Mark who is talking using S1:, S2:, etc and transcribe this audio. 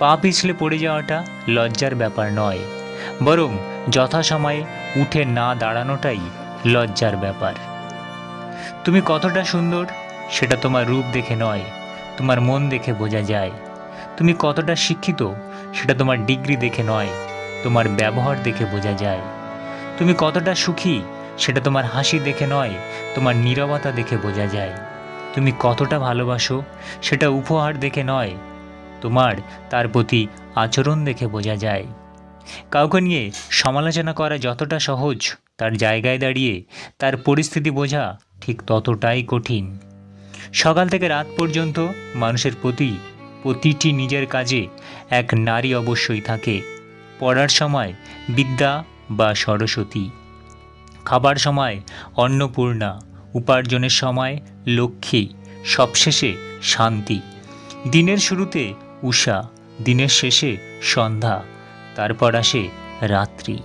S1: পা পিছলে পড়ে যাওয়াটা লজ্জার ব্যাপার নয়, বরং যথাসময়ে উঠে না দাঁড়ানোটাই লজ্জার ব্যাপার। তুমি কতটা সুন্দর সেটা তোমার রূপ দেখে নয়, তোমার মন দেখে বোঝা যায়। তুমি কতটা শিক্ষিত সেটা তোমার ডিগ্রি দেখে নয়, তোমার ব্যবহার দেখে বোঝা যায়। তুমি কতটা সুখী সেটা তোমার হাসি দেখে নয়, তোমার নীরবতা দেখে বোঝা যায়। তুমি কতটা ভালোবাসো সেটা উপহার দেখে নয় তোমার তার প্রতি আচরণ দেখে বোঝা যায়। কাউকে নিয়ে সমালোচনা করা যতটা সহজ, তার জায়গায় দাঁড়িয়ে তার পরিস্থিতি বোঝা ঠিক ততটাই কঠিন। সকাল থেকে রাত পর্যন্ত মানুষের প্রতি, প্রতিটি নিজের কাজে এক নারী অবশ্যই থাকে। পড়ার সময় বিদ্যা বা সরস্বতী। খাবার সময় অন্নপূর্ণা। উপার্জনের সময় লক্ষ্মী। সবশেষে শান্তি। দিনের শুরুতে উষা দিনের শেষে সন্ধ্যা তারপর আসে রাত্রি।